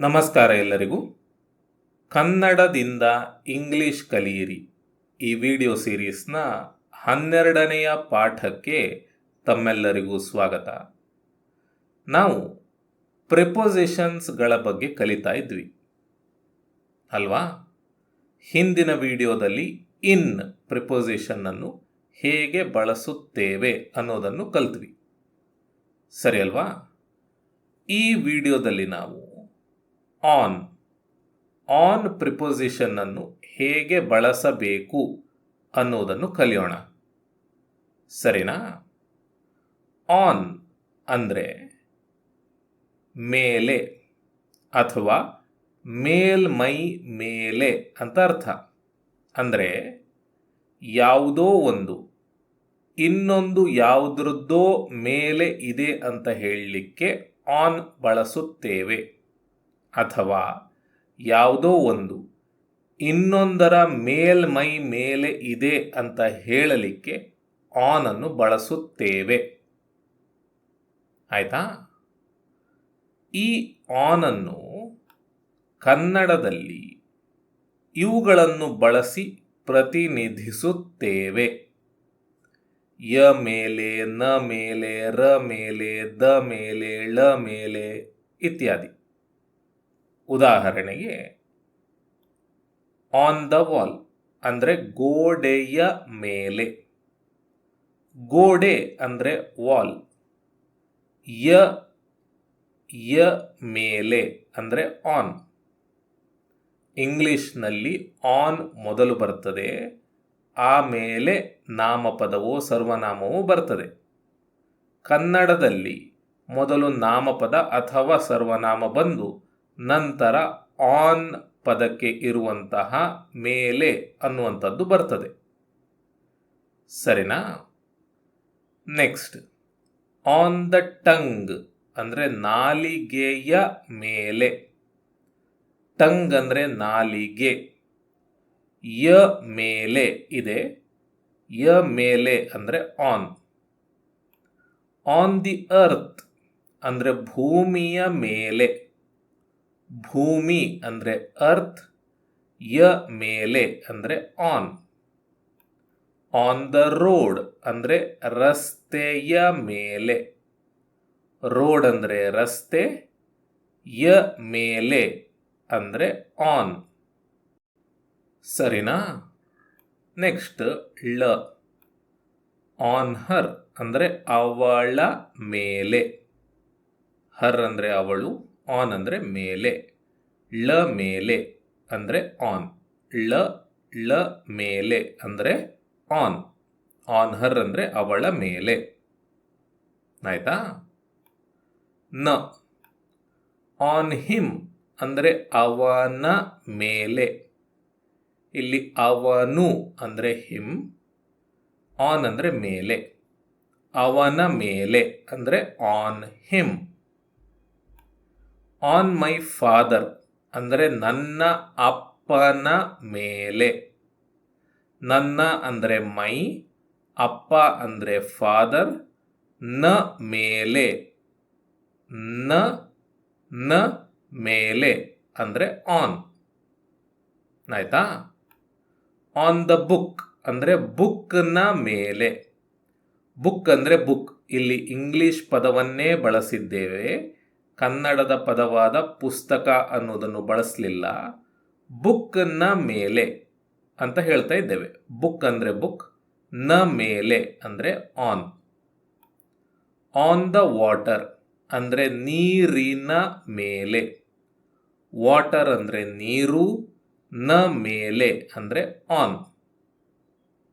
ನಮಸ್ಕಾರ ಎಲ್ಲರಿಗೂ. ಕನ್ನಡದಿಂದ ಇಂಗ್ಲಿಷ್ ಕಲಿಯಿರಿ. ಈ ವಿಡಿಯೋ ಸೀರೀಸ್ನ ಹನ್ನೆರಡನೆಯ ಪಾಠಕ್ಕೆ ತಮ್ಮೆಲ್ಲರಿಗೂ ಸ್ವಾಗತ. ನಾವು ಪ್ರಿಪೊಸಿಷನ್ಸ್ಗಳ ಬಗ್ಗೆ ಕಲಿತಾ ಇದ್ವಿ. ಅಲ್ವಾ? ಹಿಂದಿನ ವಿಡಿಯೋದಲ್ಲಿ ಇನ್ ಪ್ರಿಪೊಸಿಷನ್ನನ್ನು ಹೇಗೆ ಬಳಸುತ್ತೇವೆ ಅನ್ನೋದನ್ನು ಕಲ್ತ್ವಿ. ಸರಿ ಅಲ್ವಾ? ಈ ವಿಡಿಯೋದಲ್ಲಿ ನಾವು ಆನ್ ಆನ್ ಪ್ರಿಪೊಸಿಷನ್ನನ್ನು ಹೇಗೆ ಬಳಸಬೇಕು ಅನ್ನೋದನ್ನು ಕಲಿಯೋಣ. ಸರಿನಾ? ಆನ್ ಅಂದರೆ ಮೇಲೆ ಅಥವಾ ಮೇಲ್ಮೈ ಮೇಲೆ ಅಂತ ಅರ್ಥ. ಅಂದರೆ ಯಾವುದೋ ಒಂದು, ಇನ್ನೊಂದು ಯಾವುದ್ರದ್ದೋ ಮೇಲೆ ಇದೆ ಅಂತ ಹೇಳಲಿಕ್ಕೆ ಆನ್ ಬಳಸುತ್ತೇವೆ. ಅಥವಾ ಯಾವುದೋ ಒಂದು ಇನ್ನೊಂದರ ಮೇಲ್ಮೈ ಮೇಲೆ ಇದೆ ಅಂತ ಹೇಳಲಿಕ್ಕೆ ಆನ್ ಅನ್ನು ಬಳಸುತ್ತೇವೆ. ಆಯಿತಾ? ಈ ಆನ್ ಅನ್ನು ಕನ್ನಡದಲ್ಲಿ ಇವುಗಳನ್ನು ಬಳಸಿ ಪ್ರತಿನಿಧಿಸುತ್ತೇವೆ. ಯ ಮೇಲೆ, ನ ಮೇಲೆ, ರ ಮೇಲೆ, ದ ಮೇಲೆ, ಳ ಮೇಲೆ ಇತ್ಯಾದಿ. ಉದಾಹರಣೆಗೆ ಆನ್ ದ ವಾಲ್ ಅಂದರೆ ಗೋಡೆಯ ಮೇಲೆ. ಗೋಡೆ ಅಂದರೆ ವಾಲ್ ಯ ಯ ಮೇಲೆ ಅಂದರೆ ಆನ್ ಇಂಗ್ಲಿಷ್ನಲ್ಲಿ ಆನ್ ಮೊದಲು ಬರ್ತದೆ ಆಮೇಲೆ ನಾಮಪದವೋ ಸರ್ವನಾಮವೋ ಬರ್ತದೆ. ಕನ್ನಡದಲ್ಲಿ ಮೊದಲು ನಾಮಪದ ಅಥವಾ ಸರ್ವನಾಮ ಬಂದು ನಂತರ ಆನ್ ಪದಕ್ಕೆ ಇರುವಂತಹ ಮೇಲೆ ಅನ್ನುವಂಥದ್ದು ಬರ್ತದೆ. ಸರಿನಾ? ನೆಕ್ಸ್ಟ್ ಆನ್ ದ ಟಂಗ್ ಅಂದರೆ ನಾಲಿಗೆಯ ಮೇಲೆ. ಟಂಗ್ ಅಂದರೆ ನಾಲಿಗೆ. ಯ ಮೇಲೆ ಇದೆ. ಯ ಮೇಲೆ ಅಂದರೆ ಆನ್ ಆನ್ ದಿ ಅರ್ತ್ ಅಂದರೆ ಭೂಮಿಯ ಮೇಲೆ. ಭೂಮಿ ಅಂದರೆ ಅರ್ಥ್ ಯ ಮೇಲೆ ಅಂದರೆ ಆನ್ ಆನ್ ದ ರೋಡ್ ಅಂದರೆ ರಸ್ತೆಯ ಮೇಲೆ. ರೋಡ್ ಅಂದರೆ ರಸ್ತೆ, ಯ ಮೇಲೆ ಅಂದರೆ ಆನ್ ಸರಿನಾ? ನೆಕ್ಸ್ಟ್ ಳ. ಆನ್ ಹರ್ ಅಂದರೆ ಅವಳ ಮೇಲೆ. ಹರ್ ಅಂದರೆ ಅವಳು. ಆನ್ ಅಂದರೆ ಮೇಲೆ. ಳ ಮೇಲೆ ಅಂದರೆ ಆನ್ ಳ ಳ ಮೇಲೆ ಅಂದರೆ ಆನ್ ಆನ್ ಹರ್ ಅಂದರೆ ಅವಳ ಮೇಲೆ. ಆಯಿತಾ? ನ. ಆನ್ ಹಿಮ್ ಅಂದರೆ ಅವನ ಮೇಲೆ. ಇಲ್ಲಿ ಅವನು ಅಂದರೆ ಹಿಮ್ ಆನ್ ಅಂದರೆ ಮೇಲೆ. ಅವನ ಮೇಲೆ ಅಂದರೆ on him on my father ಅಂದರೆ ನನ್ನ ಅಪ್ಪನ ಮೇಲೆ. ನನ್ನ ಅಂದರೆ ಮೈ ಅಪ್ಪ ಅಂದರೆ ಫಾದರ್ನ ಮೇಲೆ. ನ ನ ಮೇಲೆ ಅಂದರೆ ಆನ್ ಆಯಿತಾ? ಆನ್ ದ ಬುಕ್ ಅಂದರೆ ಬುಕ್ನ ಮೇಲೆ. ಬುಕ್ ಅಂದರೆ ಬುಕ್ ಇಲ್ಲಿ ಇಂಗ್ಲಿಷ್ ಪದವನ್ನೇ ಬಳಸಿದ್ದೇವೆ. ಕನ್ನಡದ ಪದವಾದ ಪುಸ್ತಕ ಅನ್ನೋದನ್ನು ಬಳಸಲಿಲ್ಲ. ಬುಕ್ಕನ್ನ ಮೇಲೆ ಅಂತ ಹೇಳ್ತಾ ಇದ್ದೇವೆ. ಬುಕ್ ಅಂದರೆ ಬುಕ್, ನ ಮೇಲೆ ಅಂದರೆ ಆನ್. ಆನ್ ದ ವಾಟರ್ ಅಂದರೆ ನೀರಿನ ಮೇಲೆ. ವಾಟರ್ ಅಂದರೆ ನೀರು, ನ ಮೇಲೆ ಅಂದರೆ ಆನ್.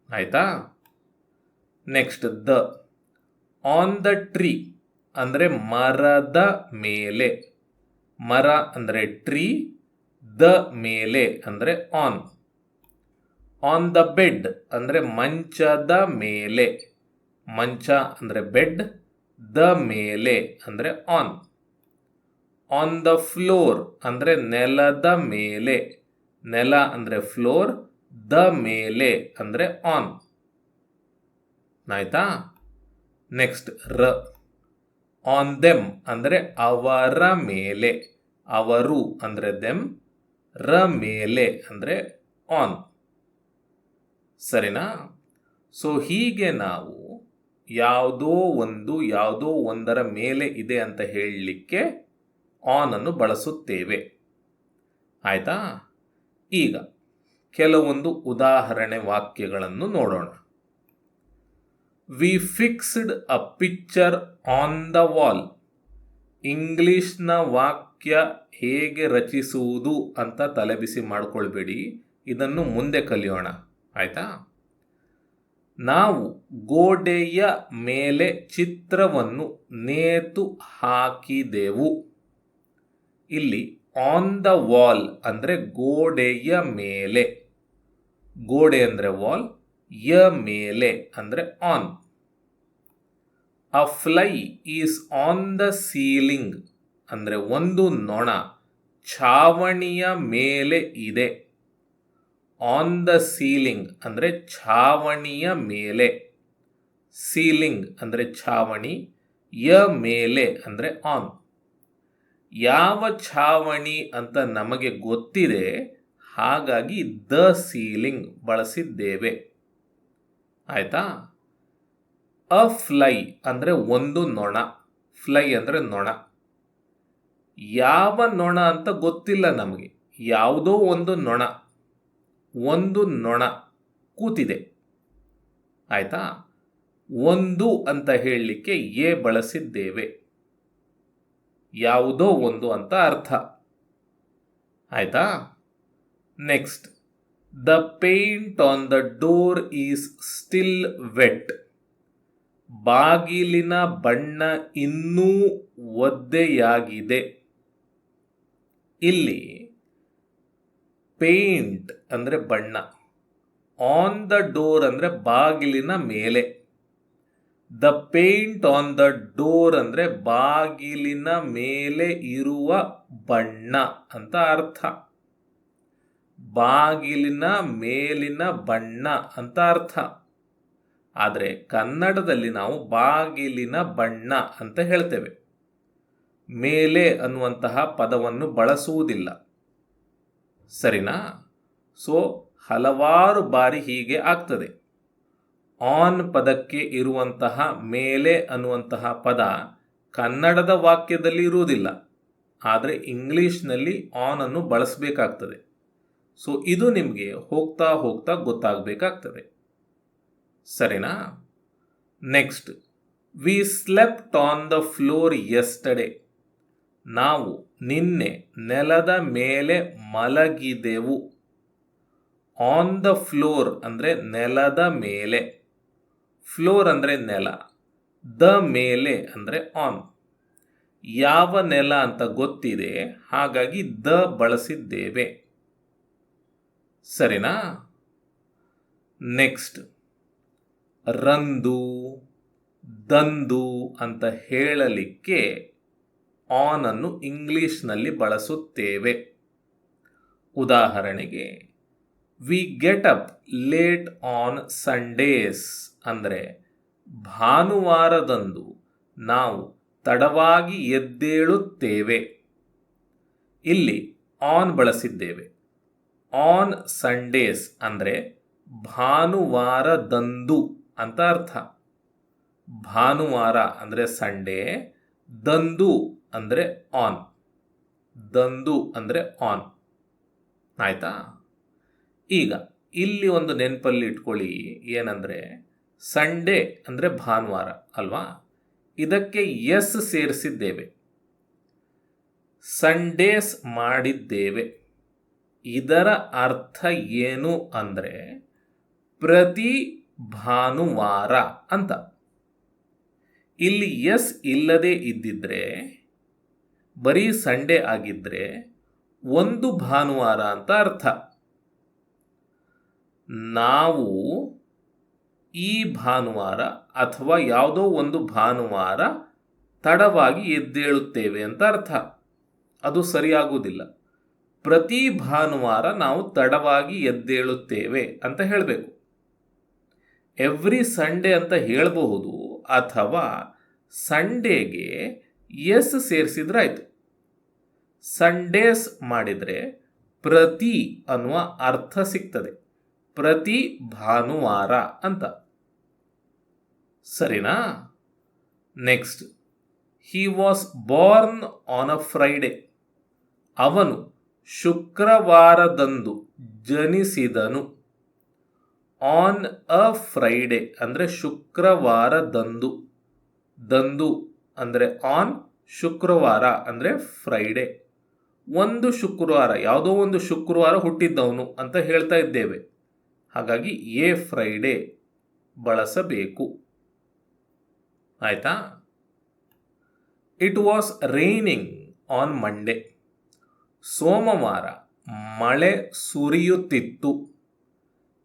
ಆಯಿತಾ? Next the. On the tree. ಅಂದರೆ ಮರದ ಮೇಲೆ. ಮರ ಅಂದರೆ ಟ್ರೀ, ದ ಮೇಲೆ ಅಂದರೆ ಆನ್. ಆನ್ ದ ಬೆಡ್ ಅಂದರೆ ಮಂಚದ ಮೇಲೆ. ಮಂಚ ಅಂದರೆ ಬೆಡ್, ದ ಮೇಲೆ ಅಂದರೆ ಆನ್. ಆನ್ ದ ಫ್ಲೋರ್ ಅಂದರೆ ನೆಲದ ಮೇಲೆ. ನೆಲ ಅಂದರೆ ಫ್ಲೋರ್, ದ ಮೇಲೆ ಅಂದರೆ ಆನ್. ಆಯಿತಾ? ನೆಕ್ಸ್ಟ್ ರ. ಆನ್ ದೆಮ್ ಅಂದರೆ ಅವರ ಮೇಲೆ. ಅವರು ಅಂದರೆ ದೆಮ್ ರ ಮೇಲೆ ಅಂದರೆ ಆನ್ ಸರಿನಾ? ಸೊ ಹೀಗೆ ನಾವು ಯಾವುದೋ ಒಂದು, ಯಾವುದೋ ಒಂದರ ಮೇಲೆ ಇದೆ ಅಂತ ಹೇಳಲಿಕ್ಕೆ ಆನ್ ಅನ್ನು ಬಳಸುತ್ತೇವೆ. ಆಯಿತಾ? ಈಗ ಕೆಲವೊಂದು ಉದಾಹರಣೆ ವಾಕ್ಯಗಳನ್ನು ನೋಡೋಣ. We fixed a picture on the wall ಇಂಗ್ಲೀಷ್ನ ವಾಕ್ಯ ಹೇಗೆ ರಚಿಸುವುದು ಅಂತ ತಲೆಬಿಸಿ ಮಾಡಿಕೊಳ್ಬೇಡಿ. ಇದನ್ನು ಮುಂದೆ ಕಲಿಯೋಣ. ಆಯಿತಾ? ನಾವು ಗೋಡೆಯ ಮೇಲೆ ಚಿತ್ರವನ್ನು ನೇತು ಹಾಕಿದೆವು. ಇಲ್ಲಿ ಆನ್ ದ ವಾಲ್ ಅಂದರೆ ಗೋಡೆಯ ಮೇಲೆ. ಗೋಡೆ ಅಂದರೆ ವಾಲ್ ಯ ಮೇಲೆ ಅಂದರೆ on a fly is on the ceiling ಅಂದರೆ ಒಂದು ನೊಣ ಛಾವಣಿಯ ಮೇಲೆ ಇದೆ. ಆನ್ ದ ಸೀಲಿಂಗ್ ಅಂದರೆ ಛಾವಣಿಯ ಮೇಲೆ. ಸೀಲಿಂಗ್ ಅಂದರೆ ಛಾವಣಿ, ಯ ಮೇಲೆ ಅಂದರೆ ಆನ್ ಯಾವ ಛಾವಣಿ ಅಂತ ನಮಗೆ ಗೊತ್ತಿದೆ, ಹಾಗಾಗಿ ದ ಸೀಲಿಂಗ್ ಬಳಸಿದ್ದೇವೆ. ಆಯ್ತಾ? ಅ ಫ್ಲೈ ಅಂದರೆ ಒಂದು ನೊಣ. ಫ್ಲೈ ಅಂದರೆ ನೊಣ. ಯಾವ ನೊಣ ಅಂತ ಗೊತ್ತಿಲ್ಲ ನಮಗೆ. ಯಾವುದೋ ಒಂದು ನೊಣ. ಒಂದು ನೊಣ ಕೂತಿದೆ. ಆಯಿತಾ? ಒಂದು ಅಂತ ಹೇಳಲಿಕ್ಕೆ ಎ ಬಳಸಿದ್ದೇವೆ. ಯಾವುದೋ ಒಂದು ಅಂತ ಅರ್ಥ. ಆಯಿತಾ? Next. The paint on the door is still wet ಬಾಗಿಲಿನ ಬಣ್ಣ ಇನ್ನೂ ಒದ್ದೆಯಾಗಿದೆ. ಇಲ್ಲಿ ಪೇಂಟ್ ಅಂದರೆ ಬಣ್ಣ. ಆನ್ ದ ಡೋರ್ ಅಂದರೆ ಬಾಗಿಲಿನ ಮೇಲೆ. The paint on the door ಅಂದರೆ ಬಾಗಿಲಿನ ಮೇಲೆ ಇರುವ ಬಣ್ಣ ಅಂತ ಅರ್ಥ. ಬಾಗಿಲಿನ ಮೇಲಿನ ಬಣ್ಣ ಅಂತ ಅರ್ಥ. ಆದರೆ ಕನ್ನಡದಲ್ಲಿ ನಾವು ಬಾಗಿಲಿನ ಬಣ್ಣ ಅಂತ ಹೇಳ್ತೇವೆ. ಮೇಲೆ ಅನ್ನುವಂತಹ ಪದವನ್ನು ಬಳಸುವುದಿಲ್ಲ. ಸರಿನಾ? ಸೊ, ಹಲವಾರು ಬಾರಿ ಹೀಗೆ ಆಗ್ತದೆ. ಆನ್ ಪದಕ್ಕೆ ಇರುವಂತಹ ಮೇಲೆ ಅನ್ನುವಂತಹ ಪದ ಕನ್ನಡದ ವಾಕ್ಯದಲ್ಲಿ ಇರುವುದಿಲ್ಲ. ಆದರೆ ಇಂಗ್ಲೀಷ್ನಲ್ಲಿ ಆನ್ ಅನ್ನು ಬಳಸಬೇಕಾಗ್ತದೆ. ಸೊ ಇದು ನಿಮಗೆ ಹೋಗ್ತಾ ಹೋಗ್ತಾ ಗೊತ್ತಾಗಬೇಕಾಗ್ತದೆ. ಸರಿನಾ? Next we slept on the floor yesterday ನಾವು ನಿನ್ನೆ ನೆಲದ ಮೇಲೆ ಮಲಗಿದೆವು. ಆನ್ ದ ಫ್ಲೋರ್ ಅಂದರೆ ನೆಲದ ಮೇಲೆ. ಫ್ಲೋರ್ ಅಂದರೆ ನೆಲ. ದ ಮೇಲೆ ಅಂದರೆ ಆನ್ ಯಾವ ನೆಲ ಅಂತ ಗೊತ್ತಿದೆ? ಹಾಗಾಗಿ ದ ಬಳಸಿದ್ದೇವೆ. ಸರಿನಾ? ನೆಕ್ಸ್ಟ್ ರಂದು, ದಂದು ಅಂತ ಹೇಳಲಿಕ್ಕೆ ಆನ್ ಅನ್ನು ಇಂಗ್ಲಿಷ್ನಲ್ಲಿ ಬಳಸುತ್ತೇವೆ. ಉದಾಹರಣೆಗೆ we get up late on Sundays ಅಂದರೆ ಭಾನುವಾರದಂದು ನಾವು ತಡವಾಗಿ ಎದ್ದೇಳುತ್ತೇವೆ. ಇಲ್ಲಿ ಆನ್ ಬಳಸಿದ್ದೇವೆ. ಆನ್ ಸಂಡೇಸ್ ಅಂದರೆ ಭಾನುವಾರದಂದು ಅಂತ ಅರ್ಥ. ಭಾನುವಾರ ಅಂದರೆ ಸಂಡೇ ದಂದು ಅಂದರೆ ಆನ್ ದಂದು ಅಂದರೆ ಆನ್ ಆಯ್ತಾ? ಈಗ ಇಲ್ಲಿ ಒಂದು ನೆನಪಲ್ಲಿ ಇಟ್ಕೊಳ್ಳಿ, ಏನಂದರೆ ಸಂಡೇ ಅಂದರೆ ಭಾನುವಾರ, ಅಲ್ವಾ? ಇದಕ್ಕೆ ಎಸ್ ಸೇರಿಸಿದ್ದೇವೆ. ಸಂಡೇಸ್ ಮಾಡಿದ್ದೇವೆ. ಇದರ ಅರ್ಥ ಏನು ಅಂದರೆ ಪ್ರತಿ ಭಾನುವಾರ ಅಂತ. ಇಲ್ಲಿ ಎಸ್ ಇಲ್ಲದೆ ಇದ್ದಿದ್ರೆ, ಬರೀ ಸಂಡೇ ಆಗಿದ್ದರೆ ಒಂದು ಭಾನುವಾರ ಅಂತ ಅರ್ಥ. ನಾವು ಈ ಭಾನುವಾರ ಅಥವಾ ಯಾವುದೋ ಒಂದು ಭಾನುವಾರ ತಡವಾಗಿ ಎದ್ದೇಳುತ್ತೇವೆ ಅಂತ ಅರ್ಥ. ಅದು ಸರಿಯಾಗುವುದಿಲ್ಲ. ಪ್ರತಿ ಭಾನುವಾರ ನಾವು ತಡವಾಗಿ ಎದ್ದೇಳುತ್ತೇವೆ ಅಂತ ಹೇಳಬೇಕು. ಎವ್ರಿ ಸಂಡೇ ಅಂತ ಹೇಳಬಹುದು ಅಥವಾ ಸಂಡೇಗೆ ಎಸ್ ಸೇರಿಸಿದ್ರಾಯ್ತು ಸಂಡೇಸ್ ಮಾಡಿದರೆ ಪ್ರತಿ ಅನ್ನುವ ಅರ್ಥ ಸಿಗ್ತದೆ. ಪ್ರತಿ ಭಾನುವಾರ ಅಂತ. ಸರಿನಾ? Next. He was born on a Friday ಅವನು ಶುಕ್ರವಾರದಂದು ಜನಿಸಿದನು. ಆನ್ ಅ ಫ್ರೈಡೆ ಅಂದರೆ ಶುಕ್ರವಾರದಂದು. ದಂದು ಅಂದರೆ ಆನ್ ಶುಕ್ರವಾರ ಅಂದರೆ ಫ್ರೈಡೆ ಒಂದು ಶುಕ್ರವಾರ, ಯಾವುದೋ ಒಂದು ಶುಕ್ರವಾರ ಹುಟ್ಟಿದ್ದವನು ಅಂತ ಹೇಳ್ತಾ ಇದ್ದೇವೆ. ಹಾಗಾಗಿ ಎ ಫ್ರೈಡೆ ಬಳಸಬೇಕು. ಆಯಿತಾ? It was raining on Monday ಸೋಮವಾರ ಮಳೆ ಸುರಿಯುತ್ತಿತ್ತು.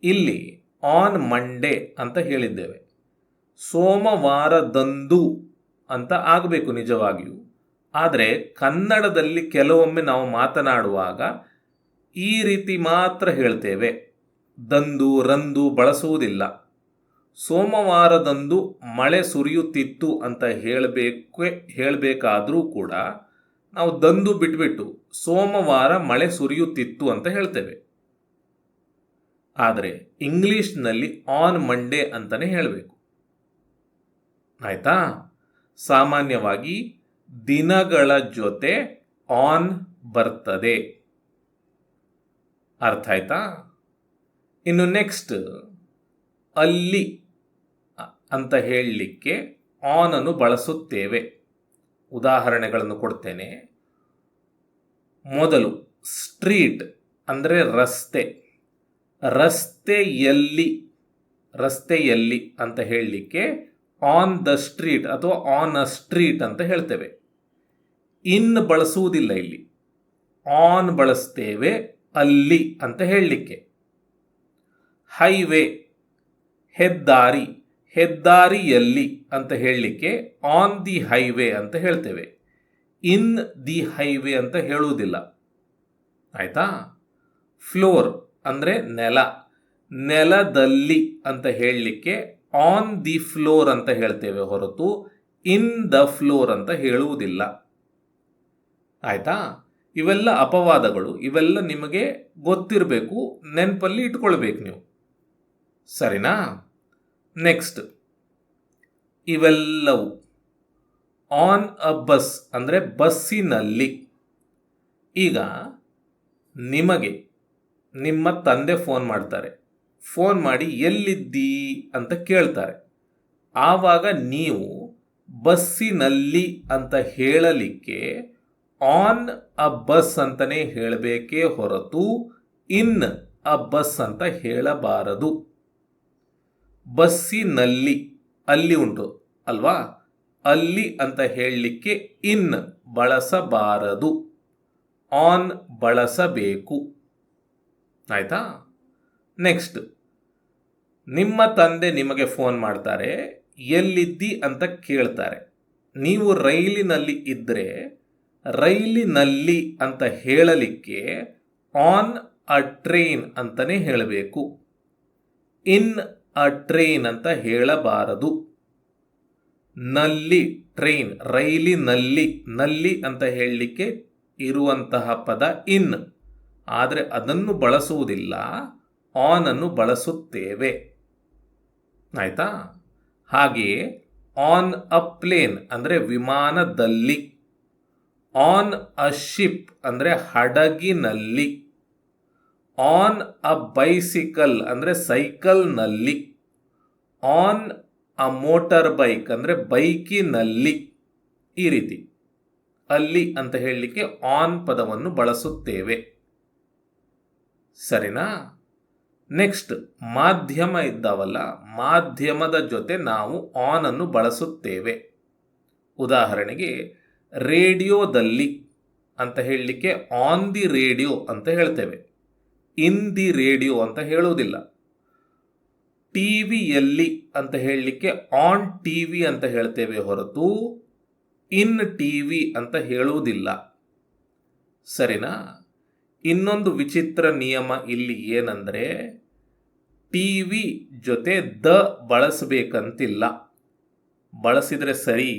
ಇಲ್ಲಿ ಆನ್ ಮಂಡೇ ಅಂತ ಹೇಳಿದ್ದೇವೆ. ಸೋಮವಾರದಂದು ಅಂತ ಆಗಬೇಕು ನಿಜವಾಗಿಯೂ. ಆದರೆ ಕನ್ನಡದಲ್ಲಿ ಕೆಲವೊಮ್ಮೆ ನಾವು ಮಾತನಾಡುವಾಗ ಈ ರೀತಿ ಮಾತ್ರ ಹೇಳ್ತೇವೆ. ದಂದು, ರಂದು ಬಳಸುವುದಿಲ್ಲ. ಸೋಮವಾರದಂದು ಮಳೆ ಸುರಿಯುತ್ತಿತ್ತು ಅಂತ ಹೇಳಬೇಕು, ಹೇಳಬೇಕಾದರೂ ಕೂಡ ನಾವು ದಂದು ಬಿಟ್ಬಿಟ್ಟು ಸೋಮವಾರ ಮಳೆ ಸುರಿಯುತ್ತಿತ್ತು ಅಂತ ಹೇಳ್ತೇವೆ. ಆದರೆ ಇಂಗ್ಲಿಷ್ನಲ್ಲಿ ಆನ್ ಮಂಡೇ ಅಂತಲೇ ಹೇಳಬೇಕು. ಆಯಿತಾ? ಸಾಮಾನ್ಯವಾಗಿ ದಿನಗಳ ಜೊತೆ ಆನ್ ಬರ್ತದೆ. ಅರ್ಥ ಆಯ್ತಾ? ಇನ್ನು ನೆಕ್ಸ್ಟ್ ಅಲ್ಲಿ ಅಂತ ಹೇಳಲಿಕ್ಕೆ ಆನ್ ಅನ್ನು ಬಳಸುತ್ತೇವೆ. ಉದಾಹರಣೆಗಳನ್ನು ಕೊಡ್ತೇನೆ. ಮೊದಲು ಸ್ಟ್ರೀಟ್ ಅಂದರೆ ರಸ್ತೆ. ರಸ್ತೆಯಲ್ಲಿ ರಸ್ತೆಯಲ್ಲಿ ಅಂತ ಹೇಳಲಿಕ್ಕೆ ಆನ್ ದ ಸ್ಟ್ರೀಟ್ ಅಥವಾ ಆನ್ ಅ ಸ್ಟ್ರೀಟ್ ಅಂತ ಹೇಳ್ತೇವೆ. ಇನ್ ಬಳಸುವುದಿಲ್ಲ ಇಲ್ಲಿ. ಆನ್ ಬಳಸ್ತೇವೆ ಅಲ್ಲಿ ಅಂತ ಹೇಳಲಿಕ್ಕೆ. ಹೈವೇ ಹೆದ್ದಾರಿ, ಹೆದ್ದಾರಿಯಲ್ಲಿ ಅಂತ ಹೇಳಲಿಕ್ಕೆ ಆನ್ ದಿ ಹೈವೇ ಅಂತ ಹೇಳ್ತೇವೆ. ಇನ್ ದಿ ಹೈವೇ ಅಂತ ಹೇಳುವುದಿಲ್ಲ. ಆಯ್ತಾ? ಫ್ಲೋರ್ ಅಂದರೆ ನೆಲ. ನೆಲದಲ್ಲಿ ಅಂತ ಹೇಳಲಿಕ್ಕೆ ಆನ್ ದಿ ಫ್ಲೋರ್ ಅಂತ ಹೇಳ್ತೇವೆ ಹೊರತು ಇನ್ ದ ಫ್ಲೋರ್ ಅಂತ ಹೇಳುವುದಿಲ್ಲ. ಆಯ್ತಾ? ಇವೆಲ್ಲ ಅಪವಾದಗಳು. ಇವೆಲ್ಲ ನಿಮಗೆ ಗೊತ್ತಿರಬೇಕು, ನೆನಪಲ್ಲಿ ಇಟ್ಕೊಳ್ಬೇಕು ನೀವು. ಸರಿನಾ? ನೆಕ್ಸ್ಟ್ ಇವೆಲ್ಲವು ಆನ್ ಅ ಬಸ್ ಅಂದರೆ ಬಸ್ಸಿನಲ್ಲಿ. ಈಗ ನಿಮಗೆ ನಿಮ್ಮ ತಂದೆ ಫೋನ್ ಮಾಡ್ತಾರೆ. ಫೋನ್ ಮಾಡಿ ಎಲ್ಲಿದ್ದೀ ಅಂತ ಕೇಳ್ತಾರೆ. ಆವಾಗ ನೀವು ಬಸ್ಸಿನಲ್ಲಿ ಅಂತ ಹೇಳಲಿಕ್ಕೆ ಆನ್ ಅ ಬಸ್ ಅಂತಲೇ ಹೇಳಬೇಕೇ ಹೊರತು ಇನ್ ಅ ಬಸ್ ಅಂತ ಹೇಳಬಾರದು. ಬಸ್ಸಿನಲ್ಲಿ ಅಲ್ಲಿ ಉಂಟು, ಅಲ್ವಾ? ಅಲ್ಲಿ ಅಂತ ಹೇಳಲಿಕ್ಕೆ ಇನ್ ಬಳಸಬಾರದು. ಆನ್ ಬಳಸಬೇಕು. ಆಯ್ತಾ? ನೆಕ್ಸ್ಟ್. ನಿಮ್ಮ ತಂದೆ ನಿಮಗೆ ಫೋನ್ ಮಾಡ್ತಾರೆ, ಎಲ್ಲಿದ್ದಿ ಅಂತ ಕೇಳ್ತಾರೆ. ನೀವು ರೈಲಿನಲ್ಲಿ ಇದ್ದರೆ ರೈಲಿನಲ್ಲಿ ಅಂತ ಹೇಳಲಿಕ್ಕೆ ಆನ್ ಅ ಟ್ರೈನ್ ಅಂತಲೇ ಹೇಳಬೇಕು. ಇನ್ ಅ ಟ್ರೈನ್ ಅಂತ ಹೇಳಬಾರದು. ನಲ್ಲಿ ಟ್ರೈನ್ ರೈಲಿನಲ್ಲಿ ನಲ್ಲಿ ಅಂತ ಹೇಳಲಿಕ್ಕೆ ಇರುವಂತಹ ಪದ ಇನ್ ಆದರೆ ಅದನ್ನು ಬಳಸುವುದಿಲ್ಲ ಆನ್ ಅನ್ನು ಬಳಸುತ್ತೇವೆ. ಆಯಿತಾ? ಹಾಗೆಯೇ ಆನ್ ಅ ಪ್ಲೇನ್ ಅಂದರೆ ವಿಮಾನದಲ್ಲಿ ಆನ್ ಅ ಶಿಪ್ ಅಂದರೆ ಹಡಗಿನಲ್ಲಿ ಆನ್ ಅ ಬೈಸಿಕಲ್ ಅಂದರೆ ಸೈಕಲ್ನಲ್ಲಿ ಆನ್ ಅ ಮೋಟಾರ್ ಬೈಕ್ ಅಂದರೆ ಬೈಕಿನಲ್ಲಿ ಈ ರೀತಿ. ಅಲ್ಲಿ ಅಂತ ಹೇಳಲಿಕ್ಕೆ ಆನ್ ಪದವನ್ನು ಬಳಸುತ್ತೇವೆ. ಸರಿನಾ? ನೆಕ್ಸ್ಟ್, ಮಾಧ್ಯಮ ಇದ್ದಾವಲ್ಲ, ಮಾಧ್ಯಮದ ಜೊತೆ ನಾವು ಆನ್ ಅನ್ನು ಬಳಸುತ್ತೇವೆ. ಉದಾಹರಣೆಗೆ, ರೇಡಿಯೋದಲ್ಲಿ ಅಂತ ಹೇಳಲಿಕ್ಕೆ ಆನ್ ದಿ ರೇಡಿಯೋ ಅಂತ ಹೇಳ್ತೇವೆ. ಇನ್ ದಿ ರೇಡಿಯೋ ಅಂತ ಹೇಳುವುದಿಲ್ಲ. ಟಿ ವಿಯಲ್ಲಿ ಅಂತ ಹೇಳಲಿಕ್ಕೆ ಆನ್ ಟಿ ವಿ ಅಂತ ಹೇಳ್ತೇವೆ ಹೊರತು ಇನ್ ಟಿ ವಿ ಅಂತ ಹೇಳುವುದಿಲ್ಲ. ಸರಿನಾ? ಇನ್ನೊಂದು ವಿಚಿತ್ರ ನಿಯಮ ಇಲ್ಲಿ ಏನಂದರೆ ಟಿ ವಿ ಜೊತೆ ದ ಬಳಸಬೇಕಂತಿಲ್ಲ. ಬಳಸಿದರೆ ಸರಿ,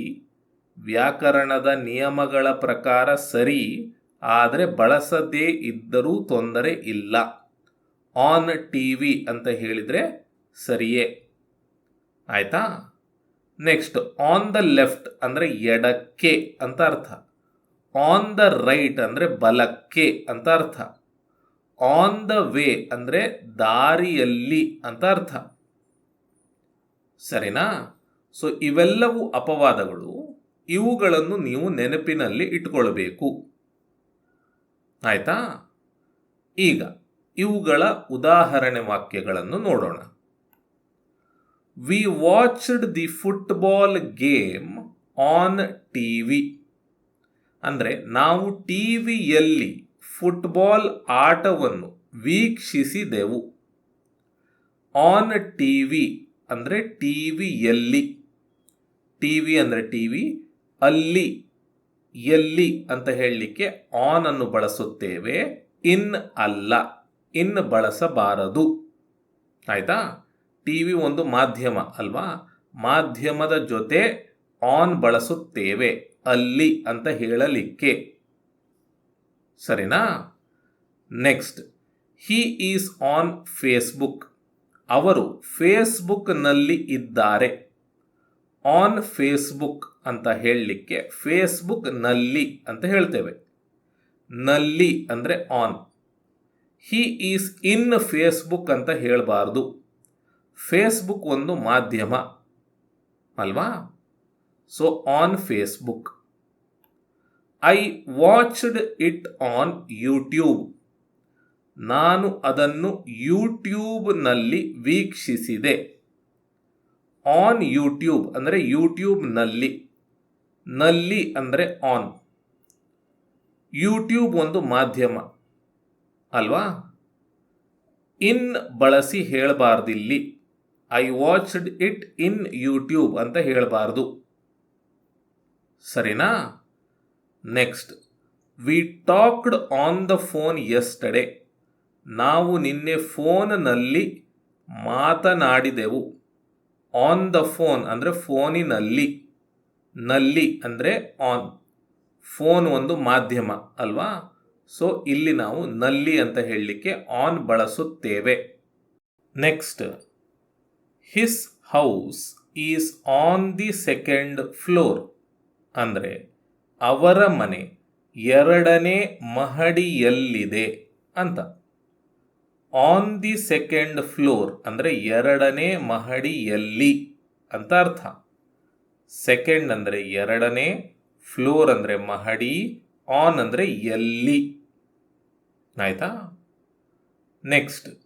ವ್ಯಾಕರಣದ ನಿಯಮಗಳ ಪ್ರಕಾರ ಸರಿ, ಆದರೆ ಬಳಸದೇ ಇದ್ದರೂ ತೊಂದರೆ ಇಲ್ಲ. ಆನ್ ಟಿ ವಿ ಅಂತ ಹೇಳಿದರೆ ಸರಿಯೇ. ಆಯಿತಾ? ನೆಕ್ಸ್ಟ್ ಆನ್ ದ ಲೆಫ್ಟ್ ಅಂದರೆ ಎಡಕ್ಕೆ ಅಂತ ಅರ್ಥ. ಆನ್ ದ ರೈಟ್ ಅಂದರೆ ಬಲಕ್ಕೆ ಅಂತ ಅರ್ಥ. ಆನ್ ದ ವೇ ಅಂದರೆ ದಾರಿಯಲ್ಲಿ ಅಂತ ಅರ್ಥ. ಸರಿನಾ? ಸೊ ಇವೆಲ್ಲವೂ ಅಪವಾದಗಳು. ಇವುಗಳನ್ನು ನೀವು ನೆನಪಿನಲ್ಲಿ ಇಟ್ಕೊಳ್ಬೇಕು. ಆಯಿತಾ? ಈಗ, ಇವುಗಳ ಉದಾಹರಣೆ ವಾಕ್ಯಗಳನ್ನು ನೋಡೋಣ. We watched the football game on T V ಅಂದರೆ ನಾವು ಟಿ ವಿಯಲ್ಲಿ ಫುಟ್ಬಾಲ್ ಆಟವನ್ನು ವೀಕ್ಷಿಸಿದೆವು. ಆನ್ ಟಿ ವಿ ಅಂದರೆ ಟಿ ವಿಯಲ್ಲಿ ಟಿ ವಿ ಅಂದರೆ ಟಿ ವಿ ಅಲ್ಲಿ, ಎಲ್ಲಿ ಅಂತ ಹೇಳಲಿಕ್ಕೆ ಆನ್ ಅನ್ನು ಬಳಸುತ್ತೇವೆ ಇನ್ ಅಲ್ಲ ಇನ್ ಬಳಸಬಾರದು. ಆಯ್ತಾ? ಟಿ ವಿ ಒಂದು ಮಾಧ್ಯಮ ಅಲ್ವಾ? ಮಾಧ್ಯಮದ ಜೊತೆ ಆನ್ ಬಳಸುತ್ತೇವೆ ಅಲ್ಲಿ ಅಂತ ಹೇಳಲಿಕ್ಕೆ. ಸರಿನಾ? Next, he is on Facebook. ಅವರು ಫೇಸ್ಬುಕ್ನಲ್ಲಿ ಇದ್ದಾರೆ. ಆನ್ ಫೇಸ್ಬುಕ್ ಅಂತ ಹೇಳಲಿಕ್ಕೆ ಫೇಸ್ಬುಕ್ನಲ್ಲಿ ಅಂತ ಹೇಳ್ತೇವೆ. ನಲ್ಲಿ ಅಂದರೆ on. He is in Facebook ಅಂತ ಹೇಳಬಾರ್ದು. ಫೇಸ್ಬುಕ್ ಒಂದು ಮಾಧ್ಯಮ ಅಲ್ವಾ? So on Facebook I watched it on YouTube ನಾನು ಅದನ್ನು ಯೂಟ್ಯೂಬ್ನಲ್ಲಿ ವೀಕ್ಷಿಸಿದೆ. ಆನ್ ಯೂಟ್ಯೂಬ್ ಅಂದರೆ ಯೂಟ್ಯೂಬ್ನಲ್ಲಿ ನಲ್ಲಿ ಅಂದರೆ ಆನ್ ಯೂಟ್ಯೂಬ್ ಒಂದು ಮಾಧ್ಯಮ ಅಲ್ವಾ? ಇನ್ ಬಳಸಿ ಹೇಳಬಾರ್ದಿಲ್ಲಿ. I watched it in YouTube ಅಂತ ಹೇಳಬಾರ್ದು. ಸರಿನಾ? Next we talked on the phone yesterday ನಾವು ನಿನ್ನೆ ಫೋನ್ನಲ್ಲಿ ಮಾತನಾಡಿದೆವು. ಆನ್ ದ ಫೋನ್ ಅಂದರೆ ಫೋನಿನಲ್ಲಿ. ನಲ್ಲಿ ಅಂದರೆ ಆನ್ ಫೋನ್ ಒಂದು ಮಾಧ್ಯಮ, ಅಲ್ವಾ? ಸೊ ಇಲ್ಲಿ ನಾವು ನಲ್ಲಿ ಅಂತ ಹೇಳಲಿಕ್ಕೆ ಆನ್ ಬಳಸುತ್ತೇವೆ. Next his house is on the second floor ಅಂದರೆ ಅವರ ಮನೆ ಎರಡನೇ ಮಹಡಿಯಲ್ಲಿದೆ ಅಂತ. ಆನ್ ದಿ ಸೆಕೆಂಡ್ ಫ್ಲೋರ್ ಅಂದರೆ ಎರಡನೇ ಮಹಡಿಯಲ್ಲಿ ಅಂತ ಅರ್ಥ. ಸೆಕೆಂಡ್ ಅಂದರೆ ಎರಡನೇ ಫ್ಲೋರ್ ಅಂದರೆ ಮಹಡಿ ಆನ್ ಅಂದರೆ ಎಲ್ಲಿ. ಆಯಿತಾ? Next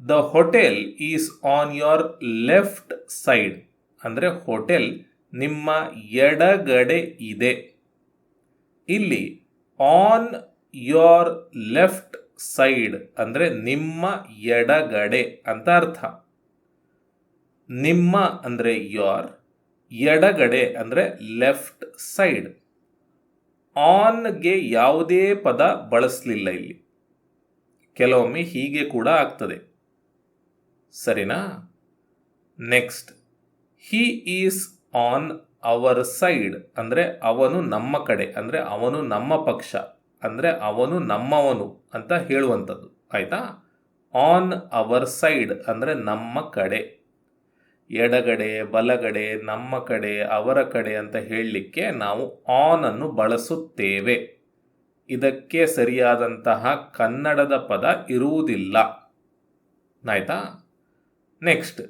the hotel is on your left side ಅಂದರೆ ಹೋಟೆಲ್ ನಿಮ್ಮ ಎಡಗಡೆ ಇದೆ. ಇಲ್ಲಿ ಆನ್ ಯೋರ್ ಲೆಫ್ಟ್ ಸೈಡ್ ಅಂದರೆ ನಿಮ್ಮ ಎಡಗಡೆ ಅಂತ ಅರ್ಥ. ನಿಮ್ಮ ಅಂದರೆ ಯೋರ್ ಎಡಗಡೆ ಅಂದರೆ ಲೆಫ್ಟ್ ಸೈಡ್ ಆನ್ಗೆ ಯಾವುದೇ ಪದ ಬಳಸಲಿಲ್ಲ ಇಲ್ಲಿ. ಕೆಲವೊಮ್ಮೆ ಹೀಗೆ ಕೂಡ ಆಗ್ತದೆ. ಸರಿನಾ? Next he is on our side ಅಂದರೆ ಅವನು ನಮ್ಮ ಕಡೆ, ಅಂದರೆ ಅವನು ನಮ್ಮ ಪಕ್ಷ, ಅಂದರೆ ಅವನು ನಮ್ಮವನು ಅಂತ ಹೇಳುವಂಥದ್ದು. ಆಯಿತಾ? ಆನ್ ಅವರ್ ಸೈಡ್ ಅಂದರೆ ನಮ್ಮ ಕಡೆ. ಎಡಗಡೆ, ಬಲಗಡೆ, ನಮ್ಮ ಕಡೆ, ಅವರ ಕಡೆ ಅಂತ ಹೇಳಲಿಕ್ಕೆ ನಾವು ಆನ್ ಅನ್ನು ಬಳಸುತ್ತೇವೆ. ಇದಕ್ಕೆ ಸರಿಯಾದಂತಹ ಕನ್ನಡದ ಪದ ಇರುವುದಿಲ್ಲ. ಆಯ್ತಾ? Next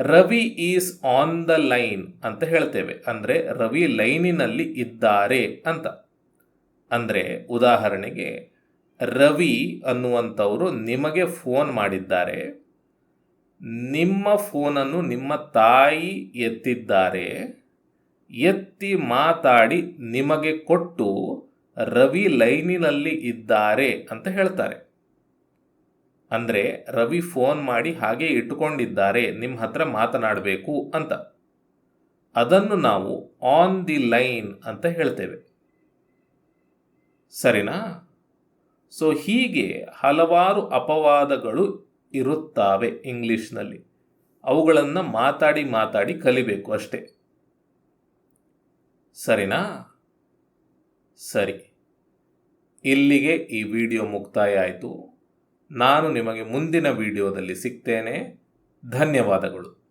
Ravi is on the line ಅಂತ ಹೇಳ್ತೇವೆ. ಅಂದರೆ ರವಿ ಲೈನಿನಲ್ಲಿ ಇದ್ದಾರೆ ಅಂತ. ಅಂದರೆ ಉದಾಹರಣೆಗೆ, ರವಿ ಅನ್ನುವಂಥವರು ನಿಮಗೆ ಫೋನ್ ಮಾಡಿದ್ದಾರೆ. ನಿಮ್ಮ ಫೋನನ್ನು ನಿಮ್ಮ ತಾಯಿ ಎತ್ತಿದ್ದಾರೆ. ಎತ್ತಿ ಮಾತಾಡಿ ನಿಮಗೆ ಕೊಟ್ಟು ರವಿ ಲೈನಿನಲ್ಲಿ ಇದ್ದಾರೆ ಅಂತ ಹೇಳ್ತಾರೆ. ಅಂದರೆ ರವಿ ಫೋನ್ ಮಾಡಿ ಹಾಗೆ ಇಟ್ಟುಕೊಂಡಿದ್ದಾರೆ ನಿಮ್ಮ ಹತ್ರ ಮಾತನಾಡಬೇಕು ಅಂತ. ಅದನ್ನು ನಾವು ಆನ್ ದಿ ಲೈನ್ ಅಂತ ಹೇಳ್ತೇವೆ. ಸರಿನಾ? ಸೊ ಹೀಗೆ ಹಲವಾರು ಅಪವಾದಗಳು ಇರುತ್ತವೆ ಇಂಗ್ಲೀಷ್ನಲ್ಲಿ. ಅವುಗಳನ್ನು ಮಾತಾಡಿ ಮಾತಾಡಿ ಕಲಿಬೇಕು ಅಷ್ಟೇ. ಸರಿನಾ? ಸರಿ. ಇಲ್ಲಿಗೆ ಈ ವಿಡಿಯೋ ಮುಕ್ತಾಯ ಆಯಿತು. ನಾನು ನಿಮಗೆ ಮುಂದಿನ ವಿಡಿಯೋದಲ್ಲಿ ಸಿಗ್ತೇನೆ. ಧನ್ಯವಾದಗಳು.